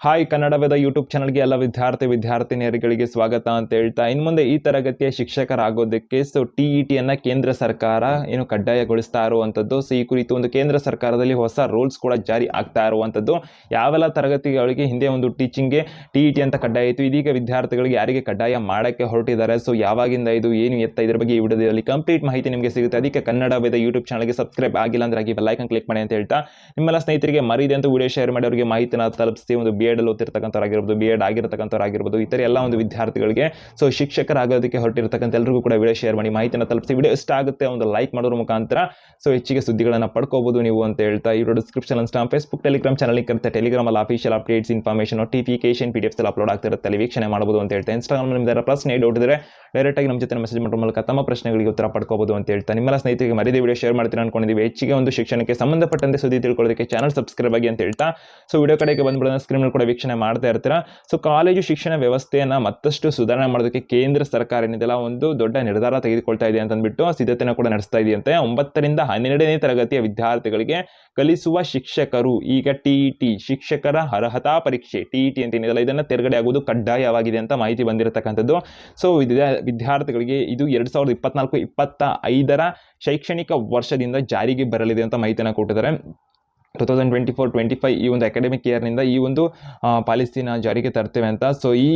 Hi Kannada Veda YouTube ಚಾನಲ್ಗೆ ಎಲ್ಲ ವಿದ್ಯಾರ್ಥಿ ವಿದ್ಯಾರ್ಥಿನಿಯರುಗಳಿಗೆ ಸ್ವಾಗತ ಅಂತ ಹೇಳ್ತಾ ಇನ್ನು ಮುಂದೆ ಈ ತರಗತಿಯ ಶಿಕ್ಷಕರಾಗೋದಕ್ಕೆ ಸೊ ಟಿ ಇ ಟಿಯನ್ನು ಕೇಂದ್ರ ಸರ್ಕಾರ ಏನು ಕಡ್ಡಾಯಗೊಳಿಸ್ತಾ ಇರುವಂಥದ್ದು ಸೊ ಈ ಕುರಿತು ಒಂದು ಕೇಂದ್ರ ಸರ್ಕಾರದಲ್ಲಿ ಹೊಸ ರೂಲ್ಸ್ ಕೂಡ ಜಾರಿ ಆಗ್ತಾ ಇರುವಂಥದ್ದು ಯಾವೆಲ್ಲ ತರಗತಿಗಳಿಗೆ ಹಿಂದೆ ಒಂದು ಟೀಚಿಂಗ್ಗೆ ಟಿ ಇ ಟಿ ಅಂತ ಕಡ್ಡಾಯ ಇತ್ತು, ಇದೀಗ ವಿದ್ಯಾರ್ಥಿಗಳಿಗೆ ಯಾರಿಗೆ ಕಡ್ಡಾಯ ಮಾಡೋಕ್ಕೆ ಹೊರಟಿದ್ದಾರೆ ಸೊ ಯಾವಾಗಿಂದ ಇದು, ಏನು ಎತ್ತ ಇದ್ರ ಬಗ್ಗೆ ಈ ವಿಡಿಯೋದಲ್ಲಿ ಕಂಪ್ಲೀಟ್ ಮಾಹಿತಿ ನಿಮಗೆ ಸಿಗುತ್ತೆ. ಅದಕ್ಕೆ ಕನ್ನಡ ವೇದ ಯೂಟ್ಯೂಬ್ ಚಾನಲ್ಗೆ ಸಬ್ಸ್ಕ್ರೈಬ್ ಆಗಿಲ್ಲ ಅಂದ್ರೆ ಆಗಿ ಬೆಲ್ಲೈಕನ್ ಕ್ಲಿಕ್ ಮಾಡಿ ಅಂತ ಹೇಳ್ತಾ, ನಿಮ್ಮೆಲ್ಲ ಸ್ನೇಹಿತರಿಗೆ ಮರಿದೆ ಅಂತ ವಿಡಿಯೋ ಶೇರ್ ಮಾಡಿ, ಅವರಿಗೆ ಮಾಹಿತಿನ ತಲುಪಿಸಿ, ಒಂದು ಬಿ ಎಡ್ ಓದ್ತಿರ್ತಕ್ಕಂಥವ್ರಾಗಿರ್ಬೋದು ಬಿ ಎಡ್ ಆಗಿರ್ತಕ್ಕಂಥವ್ರಾಗಿರ್ಬೋದು ಇತರ ಎಲ್ಲ ಒಂದು ವಿದ್ಯಾರ್ಥಿಗಳಿಗೆ ಸೊ ಶಿಕ್ಷಕರಾಗೋದಕ್ಕೆ ಹೊರಟಿರ್ತಕ್ಕಂಥ ಎಲ್ಲರಿಗೂ ಕೂಡ ವಿಡಿಯೋ ಶೇರ್ ಮಾಡಿ ಮಾಹಿತಿನ ತಲುಪಿಸಿ. ವಿಡಿಯೋ ಇಷ್ಟ ಆಗುತ್ತೆ ಒಂದು ಲೈಕ್ ಮಾಡೋದ್ರ ಮುಖಾಂತರ ಸೊ ಹೆಚ್ಚಿಗೆ ಸುದ್ದಿಗಳನ್ನು ಪಡ್ಕೋಬಹುದು ನೀವು ಅಂತ ಹೇಳ್ತಾ ಇವರು description Instagram Facebook Telegram channel ಇರುತ್ತೆ. ಟೆಲಿಗ್ರಾಮಲ್ಲಿ official updates information notification P D F ಎಲ್ಲ ಅಪ್ಲೋಡ್ ಆಗ್ತಿರುತ್ತೆ ಅಲ್ಲಿ ವೀಕ್ಷಣೆ ಮಾಡಬಹುದು ಅಂತ ಹೇಳ್ತಾ. ಇನ್ಸ್ಟಾಗ್ರಾಮ್ ನಿಮ್ದು ಪ್ರಶ್ನೆ ಇದ್ರೆ ಡೈರೆಕ್ಟಾಗಿ ನಮ್ಮ ಜೊತೆ ಮೆಸೇಜ್ ಮಾಡೋ ಮೂಲಕ ತಮ್ಮ ಪ್ರಶ್ನೆಗಳಿಗೆ ಉತ್ತರ ಪಡ್ಕೋಬಹುದು ಅಂತ ಹೇಳ್ತಾ. ನಿಮ್ಮೆಲ್ಲ ಸ್ನೇಹಿತರಿಗೆ ಮರಿದೇ ವಿಡಿಯೋ ಶೇರ್ ಮಾಡ್ತೀನಿ ಅನ್ಕೊಂಡಿದ್ದೀವಿ ಹೆಚ್ಚಿಗೆ ಒಂದು ಶಿಕ್ಷಣಕ್ಕೆ ಸಂಬಂಧಪಟ್ಟಂತೆ ಸುದ್ದಿ ತಿಳ್ಕೊಳ್ಳೋದಕ್ಕೆ ಚಾನಲ್ ಸಬ್ಸ್ಕ್ರೈಬ್ ಆಗಿ ಅಂತ ಹೇಳ್ತಾ. ಸೊ ವಿಡಿಯೋ ಕಡೆಗೆ ಬಂದ್ಬಿಡೋಣ. ಸ್ಕ್ರೀನ್ ವೀಕ್ಷಣೆ ಮಾಡ್ತಾ ಇರ್ತೀರಾ? ಸೊ ಕಾಲೇಜು ಶಿಕ್ಷಣ ವ್ಯವಸ್ಥೆಯನ್ನು ಮತ್ತಷ್ಟು ಸುಧಾರಣೆ ಮಾಡೋದಕ್ಕೆ ಕೇಂದ್ರ ಸರ್ಕಾರ ಏನಿದೆಲ್ಲ ಒಂದು ದೊಡ್ಡ ನಿರ್ಧಾರ ತೆಗೆದುಕೊಳ್ತಾ ಇದೆ ಅಂತ ಅಂದ್ಬಿಟ್ಟು ಸಿದ್ಧತೆನ ಕೂಡ ನಡೆಸ್ತಾ ಇದೆಯಂತೆ. ಒಂಬತ್ತರಿಂದ ಹನ್ನೆರಡನೇ ತರಗತಿಯ ವಿದ್ಯಾರ್ಥಿಗಳಿಗೆ ಕಲಿಸುವ ಶಿಕ್ಷಕರು, ಈಗ ಟಿ ಟಿ ಶಿಕ್ಷಕರ ಅರ್ಹತಾ ಪರೀಕ್ಷೆ ಟಿ ಟಿ ಅಂತ ಏನಿದೆಲ್ಲ ಇದನ್ನು ತೆರಗಡೆ ಆಗುವುದು ಕಡ್ಡಾಯವಾಗಿದೆ ಅಂತ ಮಾಹಿತಿ ಬಂದಿರತಕ್ಕಂಥದ್ದು. ಸೊ ವಿದ್ಯಾ, ವಿದ್ಯಾರ್ಥಿಗಳಿಗೆ ಇದು ಎರಡು ಸಾವಿರದ ಇಪ್ಪತ್ನಾಲ್ಕು ಇಪ್ಪತ್ತ ಐದರ ಶೈಕ್ಷಣಿಕ ವರ್ಷದಿಂದ ಜಾರಿಗೆ ಬರಲಿದೆ ಅಂತ ಮಾಹಿತಿಯನ್ನು ಕೊಟ್ಟಿದ್ದಾರೆ. Two thousand twenty four twenty five ಈ ಒಂದು ಅಕಾಡೆಮಿಕ್ ಇಯರ್ನಿಂದ ಈ ಒಂದು ಪಾಲಿಸಿನ ಜಾರಿಗೆ ತರ್ತೇವೆ ಅಂತ. ಸೊ ಈ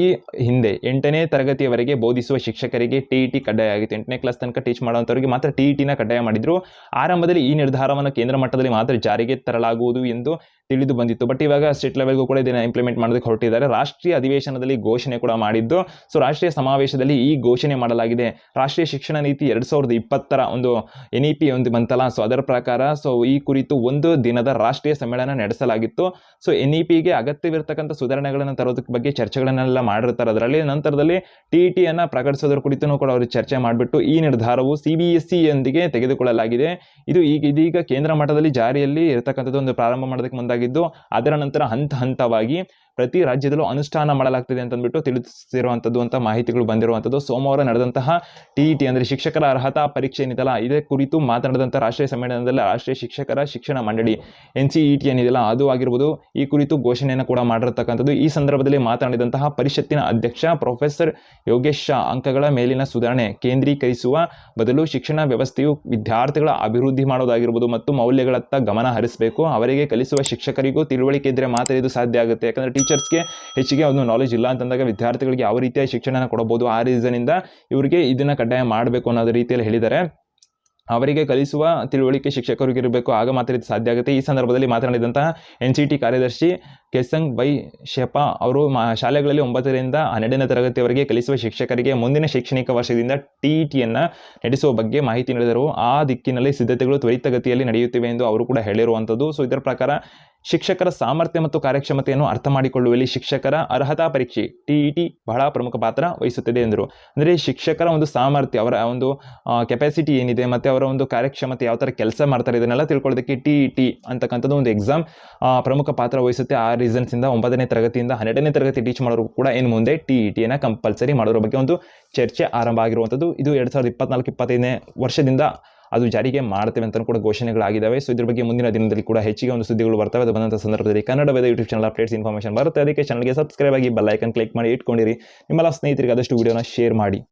ಹಿಂದೆ ಎಂಟನೇ ತರಗತಿಯವರೆಗೆ ಬೋಧಿಸುವ ಶಿಕ್ಷಕರಿಗೆ ಟಿ ಇ ಟಿ ಕಡ್ಡಾಯ ಆಗಿತ್ತು. ಎಂಟನೇ ಕ್ಲಾಸ್ ತನಕ ಟೀಚ್ ಮಾಡುವಂಥವರಿಗೆ ಮಾತ್ರ ಟಿ ಇ ಟಿನ ಕಡ್ಡಾಯ ಮಾಡಿದರು. ಆರಂಭದಲ್ಲಿ ಈ ನಿರ್ಧಾರವನ್ನು ಕೇಂದ್ರ ಮಟ್ಟದಲ್ಲಿ ಮಾತ್ರ ಜಾರಿಗೆ ತರಲಾಗುವುದು ಎಂದು ತಿಳಿದು ಬಂದಿತ್ತು. ಬಟ್ ಇವಾಗ ಸ್ಟೇಟ್ ಲೆವೆಲ್ಗೂ ಕೂಡ ಇದನ್ನು ಇಂಪ್ಲಿಮೆಂಟ್ ಮಾಡೋದಕ್ಕೆ ಹೊರಟಿದ್ದಾರೆ. ರಾಷ್ಟ್ರೀಯ ಅಧಿವೇಶನದಲ್ಲಿ ಘೋಷಣೆ ಕೂಡ ಮಾಡಿದ್ದು. ಸೊ ರಾಷ್ಟ್ರೀಯ ಸಮಾವೇಶದಲ್ಲಿ ಈ ಘೋಷಣೆ ಮಾಡಲಾಗಿದೆ. ರಾಷ್ಟ್ರೀಯ ಶಿಕ್ಷಣ ನೀತಿ ಎರಡು ಸಾವಿರದ ಇಪ್ಪತ್ತರ ಒಂದು ಎನ್ ಇ ಪಿ ಒಂದು ಬಂತಲ್ಲ? ಸೊ ಅದರ ಪ್ರಕಾರ ಸೊ ಈ ಕುರಿತು ಒಂದು ದಿನದ ರಾಷ್ಟ್ರೀಯ ಸಮ್ಮೇಳನ ನಡೆಸಲಾಗಿತ್ತು. ಸೊ ಎನ್ ಇ ಪಿಗೆ ಅಗತ್ಯವಿರತಕ್ಕಂಥ ಸುಧಾರಣೆಗಳನ್ನು ತರೋದಕ್ಕೆ ಬಗ್ಗೆ ಚರ್ಚೆಗಳನ್ನೆಲ್ಲ ಮಾಡಿರ್ತಾರೆ ಅದರಲ್ಲಿ. ನಂತರದಲ್ಲಿ ಟಿ ಇ ಟಿಯನ್ನು ಪ್ರಕಟಿಸೋದ್ರ ಕುರಿತು ಕೂಡ ಅವರು ಚರ್ಚೆ ಮಾಡಿಬಿಟ್ಟು ಈ ನಿರ್ಧಾರವು ಸಿ ಬಿ ಎಸ್ ಸಿಯೊಂದಿಗೆ ತೆಗೆದುಕೊಳ್ಳಲಾಗಿದೆ. ಇದು ಈಗ, ಇದೀಗ ಕೇಂದ್ರ ಮಟ್ಟದಲ್ಲಿ ಜಾರಿಯಲ್ಲಿ ಇರತಕ್ಕಂಥದ್ದು ಒಂದು ಪ್ರಾರಂಭ ಮಾಡೋದಕ್ಕೆ ಮುಂದಾಗಿದ್ದು ಅದರ ನಂತರ ಹಂತ ಹಂತವಾಗಿ ಪ್ರತಿ ರಾಜ್ಯದಲ್ಲೂ ಅನುಷ್ಠಾನ ಮಾಡಲಾಗ್ತದೆ ಅಂತಂದ್ಬಿಟ್ಟು ತಿಳಿಸಿರುವಂಥದ್ದು ಅಂತ ಮಾಹಿತಿಗಳು ಬಂದಿರುವಂಥದ್ದು. ಸೋಮವಾರ ನಡೆದಂತಹ ಟಿ ಟಿ ಅಂದರೆ ಶಿಕ್ಷಕರ ಅರ್ಹತಾ ಪರೀಕ್ಷೆ ಏನಿದೆಯಲ್ಲ, ಇದೇ ಕುರಿತು ಮಾತನಾಡಿದಂಥ ರಾಷ್ಟ್ರೀಯ ಸಮ್ಮೇಳನದಲ್ಲಿ ರಾಷ್ಟ್ರೀಯ ಶಿಕ್ಷಕರ ಶಿಕ್ಷಣ ಮಂಡಳಿ ಎನ್ ಸಿ ಇ ಟಿ ಏನಿದೆಯಲ್ಲ, ಅದು ಆಗಿರ್ಬೋದು ಈ ಕುರಿತು ಘೋಷಣೆಯನ್ನು ಕೂಡ ಮಾಡಿರತಕ್ಕಂಥದ್ದು. ಈ ಸಂದರ್ಭದಲ್ಲಿ ಮಾತನಾಡಿದಂತಹ ಪರಿಷತ್ತಿನ ಅಧ್ಯಕ್ಷ ಪ್ರೊಫೆಸರ್ ಯೋಗೇಶ್ ಶಾ ಅಂಕಗಳ ಮೇಲಿನ ಸುಧಾರಣೆ, ಕೇಂದ್ರೀಕರಿಸುವ ಬದಲು ಶಿಕ್ಷಣ ವ್ಯವಸ್ಥೆಯು ವಿದ್ಯಾರ್ಥಿಗಳ ಅಭಿವೃದ್ಧಿ ಮಾಡೋದಾಗಿರ್ಬೋದು ಮತ್ತು ಮೌಲ್ಯಗಳತ್ತ ಗಮನ ಹರಿಸಬೇಕು, ಅವರಿಗೆ ಕಲಿಸುವ ಶಿಕ್ಷಕರಿಗೂ ತಿಳುವಳಿಕೆ ಇದ್ದರೆ ಮಾತ್ರ ಇದು ಸಾಧ್ಯ ಆಗುತ್ತೆ. ಯಾಕಂದರೆ ಟೀಚರ್ಸ್ಗೆ ಹೆಚ್ಚಿಗೆ ಒಂದು ನಾಲೆಜ್ ಇಲ್ಲ ಅಂತಂದಾಗ ವಿದ್ಯಾರ್ಥಿಗಳಿಗೆ ಯಾವ ರೀತಿಯ ಶಿಕ್ಷಣನ ಕೊಡಬಹುದು, ಆ ರೀಸನಿಂದ ಇವರಿಗೆ ಇದನ್ನು ಕಡ್ಡಾಯ ಮಾಡಬೇಕು ಅನ್ನೋದು ರೀತಿಯಲ್ಲಿ ಹೇಳಿದ್ದಾರೆ. ಅವರಿಗೆ ಕಲಿಸುವ ತಿಳುವಳಿಕೆ ಶಿಕ್ಷಕರಿಗೆ ಇರಬೇಕು, ಆಗ ಮಾತ್ರ ಇದು ಸಾಧ್ಯ ಆಗುತ್ತೆ. ಈ ಸಂದರ್ಭದಲ್ಲಿ ಮಾತನಾಡಿದಂತಹ ಎನ್ ಸಿ ಟಿ ಕಾರ್ಯದರ್ಶಿ ಕೆಸಂಗ್ ಬೈ ಶೆಪಾ ಅವರು ಮಾ, ಶಾಲೆಗಳಲ್ಲಿ ಒಂಬತ್ತರಿಂದ ಹನ್ನೆರಡನೇ ತರಗತಿಯವರೆಗೆ ಕಲಿಸುವ ಶಿಕ್ಷಕರಿಗೆ ಮುಂದಿನ ಶೈಕ್ಷಣಿಕ ವರ್ಷದಿಂದ ಟಿ ಟಿಯನ್ನು ನಡೆಸುವ ಬಗ್ಗೆ ಮಾಹಿತಿ ನೀಡಿದರು. ಆ ದಿಕ್ಕಿನಲ್ಲಿ ಸಿದ್ಧತೆಗಳು ತ್ವರಿತಗತಿಯಲ್ಲಿ ನಡೆಯುತ್ತಿವೆ ಎಂದು ಅವರು ಕೂಡ ಹೇಳಿರುವಂಥದ್ದು. ಸೊ ಇದರ ಪ್ರಕಾರ ಶಿಕ್ಷಕರ ಸಾಮರ್ಥ್ಯ ಮತ್ತು ಕಾರ್ಯಕ್ಷಮತೆಯನ್ನು ಅರ್ಥ ಮಾಡಿಕೊಳ್ಳುವಲ್ಲಿ ಶಿಕ್ಷಕರ ಅರ್ಹತಾ ಪರೀಕ್ಷೆ, ಟಿ ಇ ಟಿ ಬಹಳ ಪ್ರಮುಖ ಪಾತ್ರ ವಹಿಸುತ್ತದೆ ಎಂದರು. ಅಂದರೆ ಶಿಕ್ಷಕರ ಒಂದು ಸಾಮರ್ಥ್ಯ, ಅವರ ಒಂದು ಕೆಪಾಸಿಟಿ ಏನಿದೆ ಮತ್ತು ಅವರ ಒಂದು ಕಾರ್ಯಕ್ಷಮತೆ ಯಾವ ಥರ ಕೆಲಸ ಮಾಡ್ತಾರೆ ಇದನ್ನೆಲ್ಲ ತಿಳ್ಕೊಳ್ಳೋದಕ್ಕೆ ಟಿ ಇ ಟಿ ಅಂತಕ್ಕಂಥದ್ದು ಒಂದು ಎಕ್ಸಾಮ್ ಪ್ರಮುಖ ಪಾತ್ರ ವಹಿಸುತ್ತೆ. ಆ ರೀಸನ್ಸಿಂದ ಒಂಬತ್ತನೇ ತರಗತಿಯಿಂದ ಹನ್ನೆರಡನೇ ತರಗತಿ ಟೀಚ್ ಮಾಡೋರು ಕೂಡ ಇನ್ನು ಮುಂದೆ ಟಿ ಇ ಟಿಯನ್ನು ಕಂಪಲ್ಸರಿ ಮಾಡೋರ ಬಗ್ಗೆ ಒಂದು ಚರ್ಚೆ ಆರಂಭ ಆಗಿರುವಂಥದ್ದು. ಇದು ಎರಡು ಸಾವಿರದ ಇಪ್ಪತ್ನಾಲ್ಕು, ಇಪ್ಪತ್ತೈದನೇ ವರ್ಷದಿಂದ ಅದು ಜಾರಿಗೆ ಮಾಡ್ತೇವೆ ಅಂತ ಕೂಡ ಘೋಷಣೆಗಳಾಗಿದ್ದಾವೆ. ಸೊ ಇದ್ರ ಬಗ್ಗೆ ಮುಂದಿನ ದಿನದಲ್ಲಿ ಕೂಡ ಹೆಚ್ಚಿಗೆ ಒಂದು ಸುದ್ದಿಗಳು ಬರ್ತವೆ. ಅದು ಬಂದಂಥ ಸಂದರ್ಭದಲ್ಲಿ Kannada Veda YouTube channel updates information ಬರುತ್ತೆ. ಅದಕ್ಕೆ ಚಾನಲ್ಗೆ ಸಬ್ಸ್ಕ್ರೈಬ್ ಆಗಿ ಬೆಲ್ಲೈಕನ್ ಕ್ಲಿಕ್ ಮಾಡಿ ಇಟ್ಕೊಂಡಿರಿ. ನಿಮ್ಮೆಲ್ಲ ಸ್ನೇಹಿತರಿಗೆ ಆದಷ್ಟು ವೀಡಿಯೋನ ಶೇರ್ ಮಾಡಿ.